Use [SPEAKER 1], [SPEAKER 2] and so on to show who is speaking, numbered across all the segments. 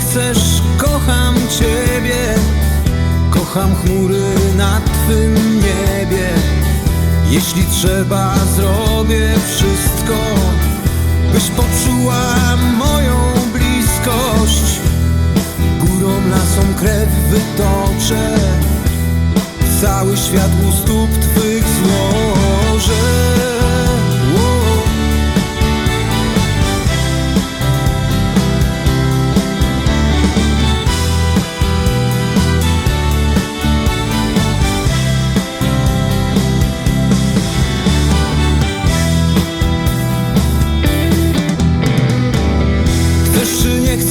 [SPEAKER 1] Chcesz kocham Ciebie. Kocham chmury na Twym niebie. Jeśli trzeba, zrobię wszystko Byś poczuła moją bliskość. Górą, lasom krew wytoczę. Cały świat u stóp Twych złożę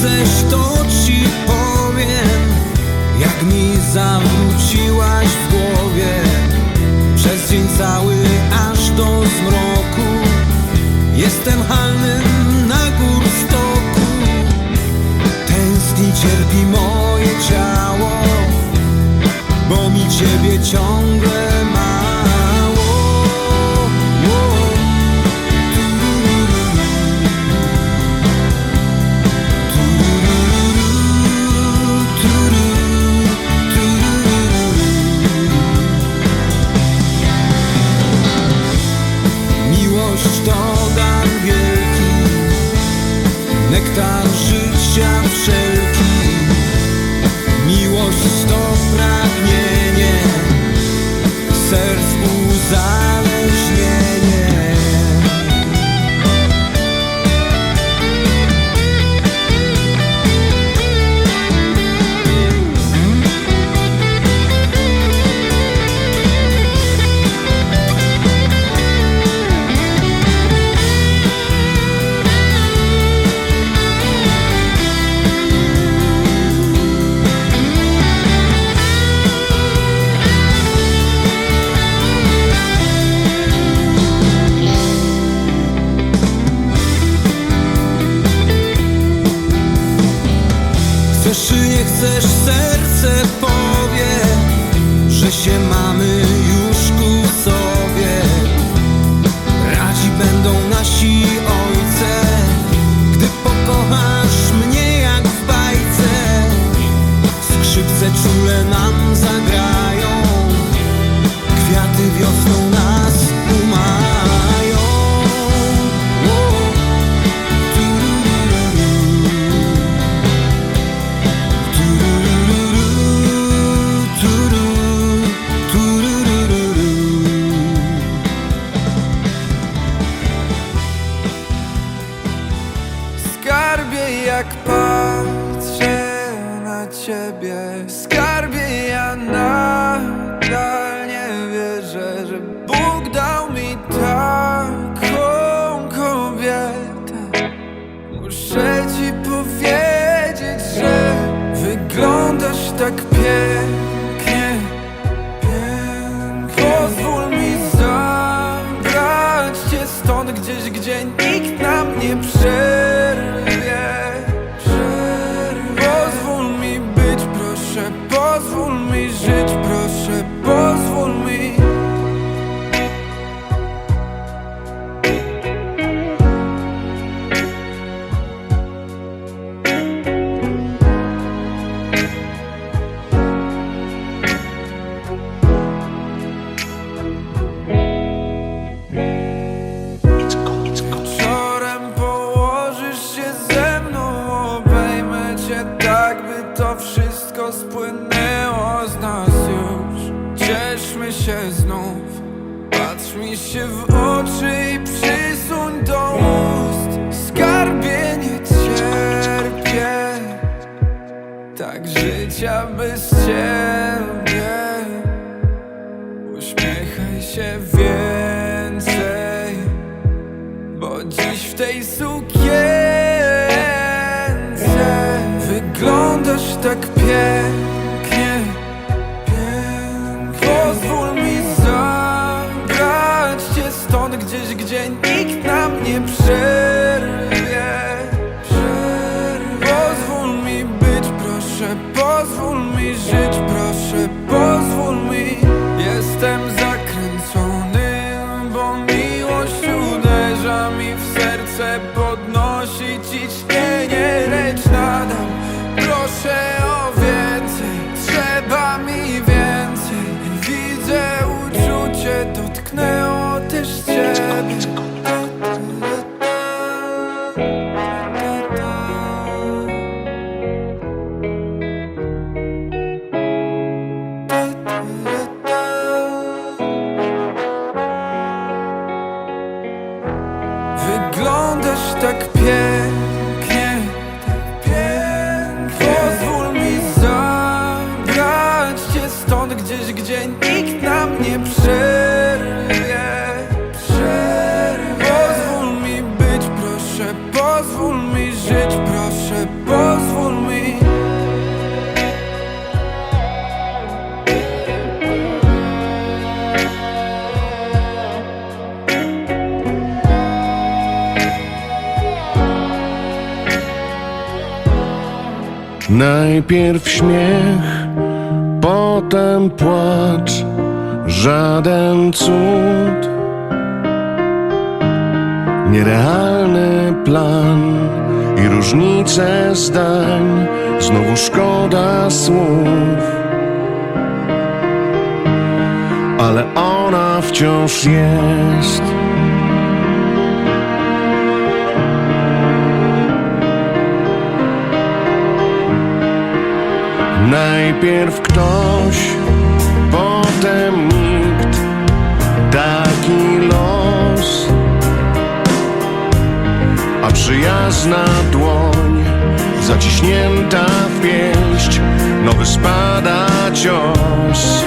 [SPEAKER 1] chcesz, to ci powiem. Jak mi zawróciłaś w głowie Przez dzień cały aż do zmroku. Jestem halnym na górstoku. Tęskni, cierpi moje ciało Bo mi ciebie ciągle Chcesz czy nie chcesz, serce
[SPEAKER 2] tak wszystko spłynęło z nas już. Cieszmy się znów. Patrz mi się w oczy i przysuń do ust. Skarbie nie cierpię. Tak życia bez ciebie. Uśmiechaj się więcej. Bo dziś w tej sukience Wyglądasz tak pięknie
[SPEAKER 3] Najpierw śmiech, potem płacz, żaden cud. Nierealny plan i różnice zdań, znowu szkoda słów. Ale ona wciąż jest. Najpierw ktoś, potem nikt. Taki los. A przyjazna dłoń Zaciśnięta w pięść. Nowy spada cios.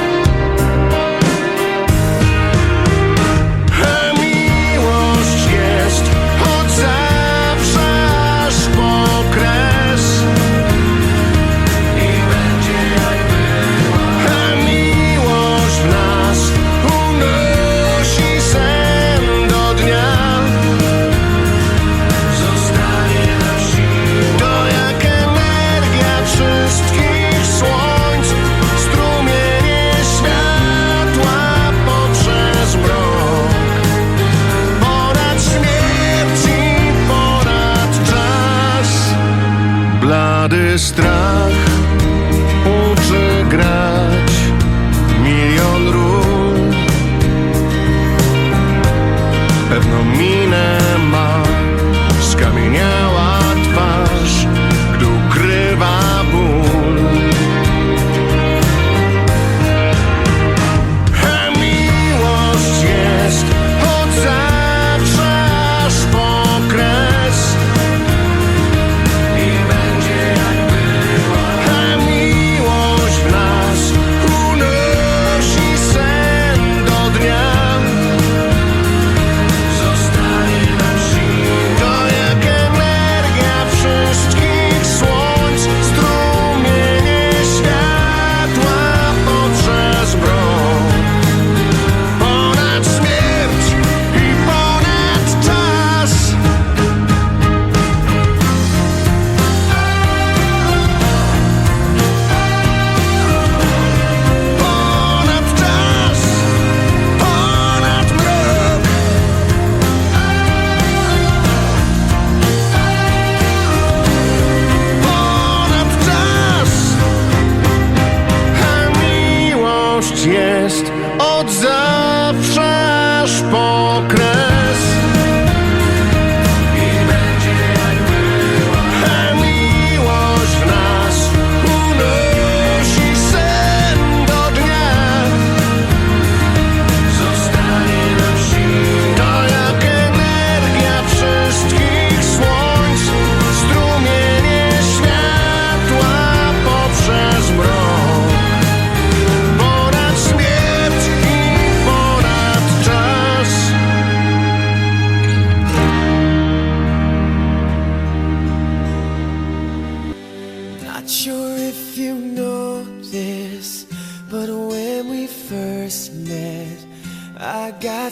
[SPEAKER 4] через страх.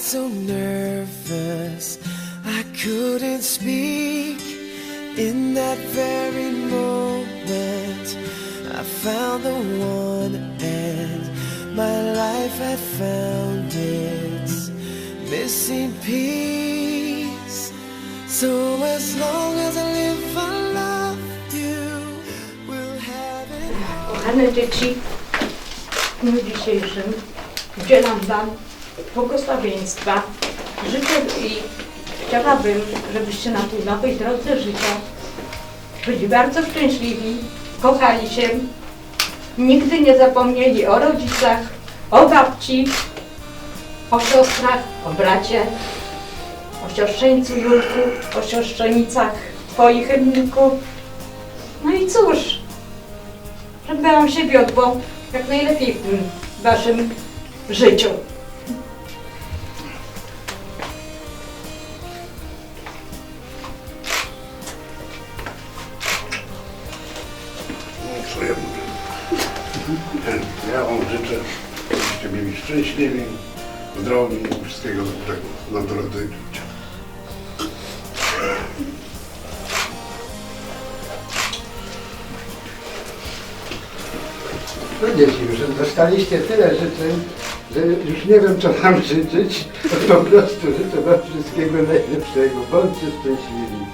[SPEAKER 4] so nervous. I couldn't speak. In that very moment I found the one and my life had found its missing piece. So as long as I live I love you We'll have it.
[SPEAKER 5] Kochane dzieci? W dniu dzisiejszym udzielam Wam błogosławieństwa. Życzę i chciałabym, żebyście na tej nowej drodze życia byli bardzo szczęśliwi, kochali się, nigdy nie zapomnieli o rodzicach, o babci, o siostrach, o bracie, o siostrzeńcu Julku, o siostrzenicach twoich Emilku. No i cóż, żeby wam się wiodło jak najlepiej w tym waszym życiu.
[SPEAKER 6] I wszystkiego dobrego na drodze życia.
[SPEAKER 7] No dzieci, już dostaliście tyle życzeń, że już nie wiem co wam życzyć. Po prostu życzę wam wszystkiego najlepszego. Bądźcie szczęśliwi.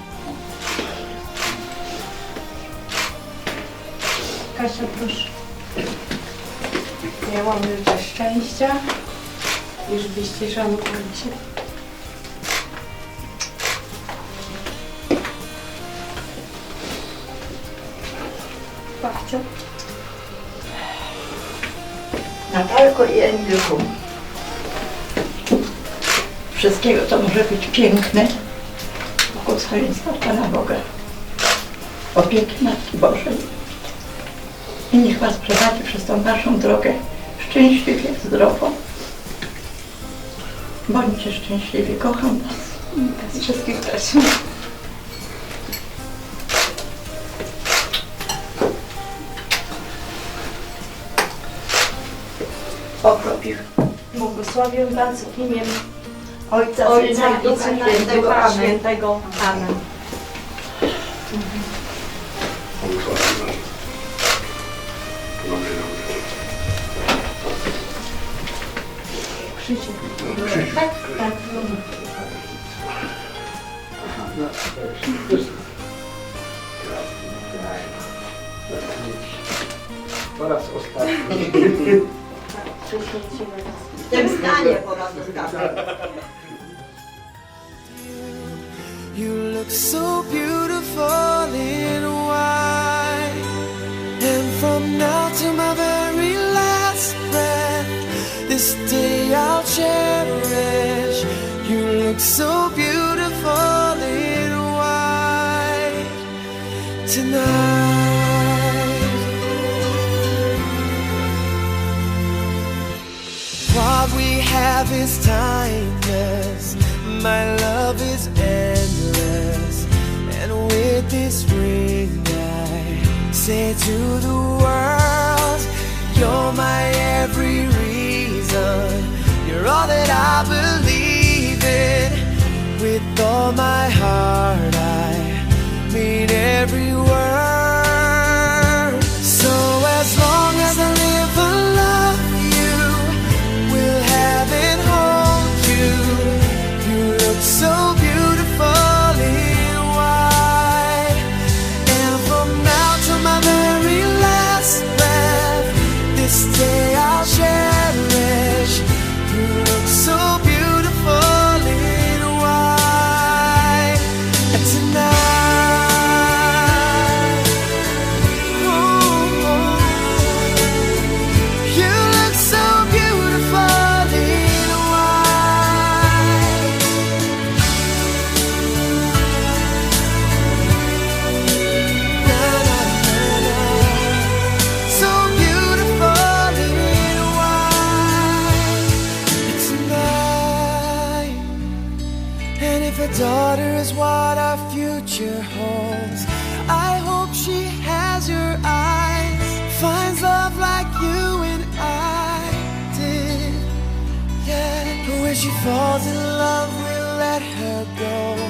[SPEAKER 5] Kasia, proszę. Ja wam życzę szczęścia i żebyście szanowali się. Babcia.
[SPEAKER 8] Natalko i Emilku. Wszystkiego, co może być piękne, błogosławieństwa Pana Boga, opieki Matki Bożej. I niech Was prowadzi przez tą Waszą drogę szczęśliwie, zdrowo. Bądźcie szczęśliwi, kocham Was.
[SPEAKER 5] Wszystkich też.
[SPEAKER 8] Okropił.
[SPEAKER 5] Błogosławię Was w imię
[SPEAKER 8] Ojca,
[SPEAKER 5] Ojca i
[SPEAKER 8] Ducha
[SPEAKER 5] Syna i
[SPEAKER 8] Świętego.
[SPEAKER 5] Ducha
[SPEAKER 8] Amen.
[SPEAKER 5] Świętego. Amen.
[SPEAKER 7] Po raz ostatni.
[SPEAKER 8] Stanie po raz ostatni.
[SPEAKER 4] You look so beautiful in white. And from now this day I'll cherish. You look so beautiful in white tonight. What we have is timeless. My love is endless. And with this ring, I say to the world, You're my every Believe in. With all my heart, is what our future holds, I hope she has your eyes, finds love like you and I did. Yeah, when she falls in love, we'll let her go.